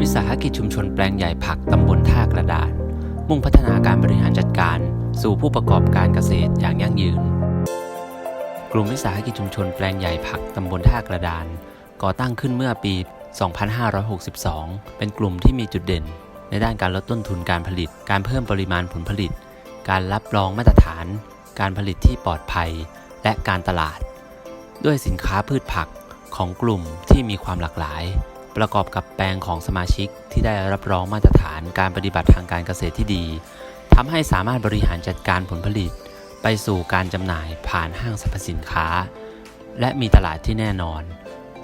วิสาหกิจชุมชนแปลงใหญ่ผักตำบลท่ากระดานมุ่งพัฒนาการบริหารจัดการ สู่ผู้ประกอบการเกษตรอย่างยั่งยืน กลุ่มวิสาหกิจชุมชนแปลงใหญ่ผักตำบลท่ากระดาน ก่อตั้งขึ้นเมื่อปี 2562 เป็นกลุ่มที่มีจุดเด่น ในด้านการลดต้นทุนการผลิต การเพิ่มปริมาณผลผลิต การรับรองมาตรฐาน การผลิตที่ปลอดภัย และการตลาด ด้วยสินค้าพืชผักของกลุ่มที่มีความหลากหลาย ประกอบกับแปลงของสมาชิกที่ได้รับรองมาตรฐานการปฏิบัติทางการเกษตรที่ดีทำให้สามารถบริหารจัดการผลผลิต ไปสู่การจำหน่ายผ่านห้างสรรพสินค้า และมีตลาดที่แน่นอน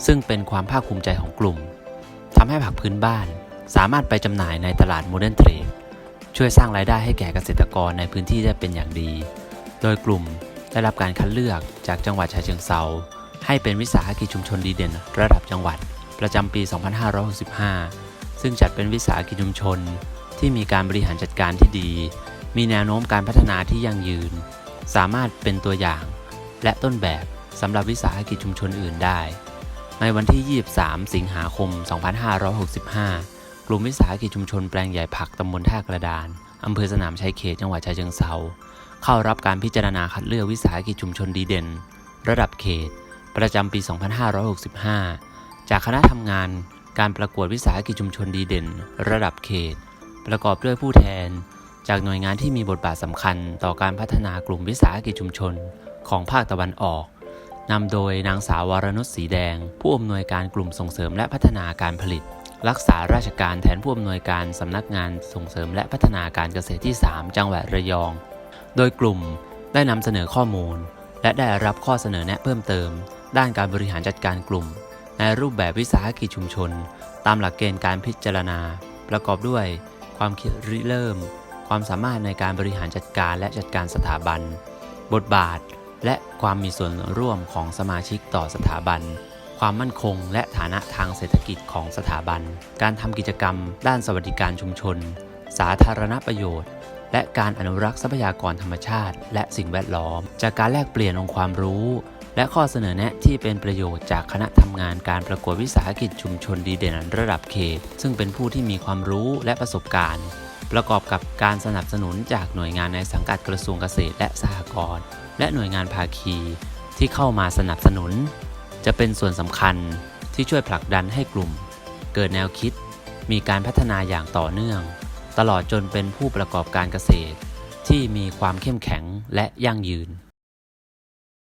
ซึ่งเป็นความภาคภูมิใจของกลุ่มทำให้ผักพื้นบ้าน สามารถไปจำหน่ายในตลาดโมเดิร์นเทรดช่วยสร้างรายได้ให้แก่เกษตรกรในพื้นที่ได้เป็นอย่างดี โดยกลุ่มได้รับการคัดเลือกจากจังหวัดฉะเชิงเซาให้เป็นวิสาหกิจชุมชนดีเด่น ระดับจังหวัด ประจำปี 2565 ซึ่งจัดเป็นวิสาหกิจชุมชน ที่มีการบริหารจัดการที่ดี มีแนวโน้มการพัฒนาที่ยั่งยืน สามารถเป็นตัวอย่าง และต้นแบบสำหรับวิสาหกิจชุมชนอื่นได้ ในวันที่ 23 สิงหาคม 2565 กลุ่มวิสาหกิจชุมชนแปลงใหญ่ผักตำบลท่ากระดานอำเภอสนามชัยเขตจังหวัดฉะเชิงเซาเข้ารับการพิจารณาคัดเลือกวิสาหกิจชุมชนดีเด่น ระดับเขต ประจำปี 2565 จากคณะทำงานการประกวดวิสาหกิจชุมชนดีเด่น ระดับเขต ประกอบด้วยผู้แทน จากหน่วยงานที่มีบทบาทสำคัญต่อการพัฒนากลุ่มวิสาหกิจชุมชน ของภาคตะวันออกนำโดยนางสาววรนุชสีแดง ผู้อำนวยการกลุ่มส่งเสริมและพัฒนาการผลิต รักษาราชการแทนผู้อำนวยการสำนักงานส่งเสริมและพัฒนาการเกษตรที่ 3 จังหวัดระยอง โดยกลุ่มได้นำเสนอข้อมูล และได้รับข้อเสนอแนะเพิ่มเติม ด้านการบริหารจัดการกลุ่ม ในรูปแบบวิสาหกิจชุมชน ตามหลักเกณฑ์การพิจารณา ประกอบด้วย ความคิดริเริ่ม ความสามารถในการบริหารจัดการและจัดการสถาบัน บทบาท และความมีส่วนร่วมของสมาชิกต่อสถาบัน ความมั่นคง และฐานะทางเศรษฐกิจของสถาบัน การทำกิจกรรม ด้านสวัสดิการชุมชน สาธารณประโยชน์และการอนุรักษ์ทรัพยากรธรรมชาติ และสิ่งแวดล้อม จากการแลกเปลี่ยนองค์ความรู้ และข้อเสนอแนะที่เป็นประโยชน์จากคณะทำงานการประกวดวิสาหกิจชุมชนดีเด่นระดับเขต ซึ่งเป็นผู้ที่มีความรู้และประสบการณ์ ประกอบกับการสนับสนุนจากหน่วยงานในสังกัดกระทรวงเกษตรและสหกรณ์และหน่วยงานภาคี ที่เข้ามาสนับสนุน จะเป็นส่วนสำคัญที่ช่วยผลักดันให้กลุ่ม เกิดแนวคิด มีการพัฒนาอย่างต่อเนื่อง ตลอดจนเป็นผู้ประกอบการเกษตร ที่มีความเข้มแข็งและยั่งยืน